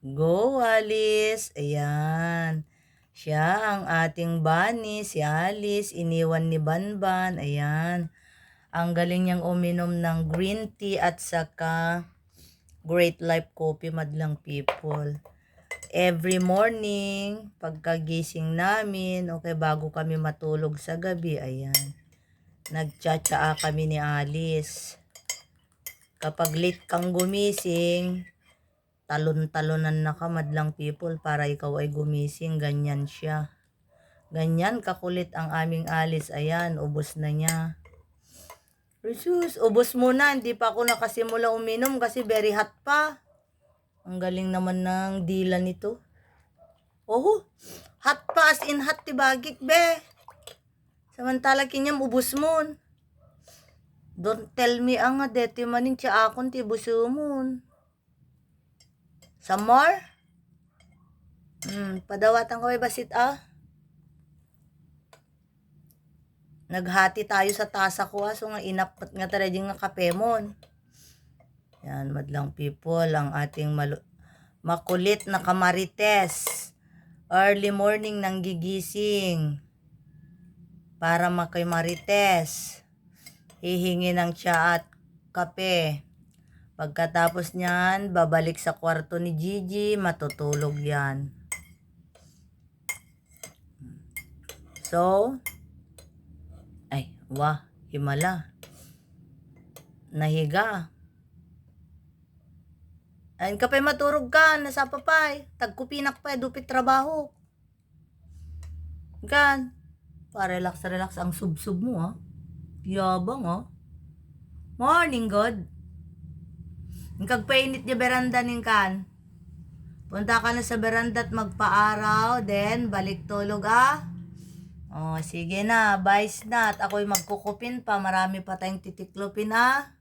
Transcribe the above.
Go, Alice. Ayan. Siya ang ating bunny, si Alice. Iniwan ni Banban. Ayan. Ang galing niyang uminom ng green tea at saka Great Life Coffee, madlang people. Every morning, pagkagising namin, okay, bago kami matulog sa gabi, ayan. Nagtsatsaa kami ni Alice. Kapag late kang gumising, talon-talonan na ka, madlang people, para ikaw ay gumising, ganyan siya. Ganyan kakulit ang aming Alice, ayan, ubos na niya. Jesus, ubos muna, hindi pa ako nakasimula uminom kasi very hot pa. Ang galing naman ng dila nito. Oh, hot pa as in hot tibagik be. Samantala kinyam ubos mon. Don't tell me ang nga deti maning siya akon ti busumon. Some more? Hmm, padawatan ko ay basit ah. Naghati tayo sa tasa ko ah, so nga inapat nga tarading nga kapemon. Yan, madlang people, ang ating malu- makulit na kamarites. Early morning nang gigising. Para makay marites. Hihingi ng tsa at kape. Pagkatapos niyan, babalik sa kwarto ni Gigi, matutulog yan. So, ay, wah, himala. Nahiga. Ayun ka pa maturog ka, nasa papay. Tagkupinak pa, dupit trabaho. Gan. Pa-relax, relax ang sub-sub mo, ha. Yabang, ha. Morning, God. Kagpainit niya beranda ning kan. Punta ka na sa beranda at magpaaraw, then balik tulog, ah. Oh, sige na, vice na. Ako'y magkukupin pa. Marami pa tayong titiklopin, ah.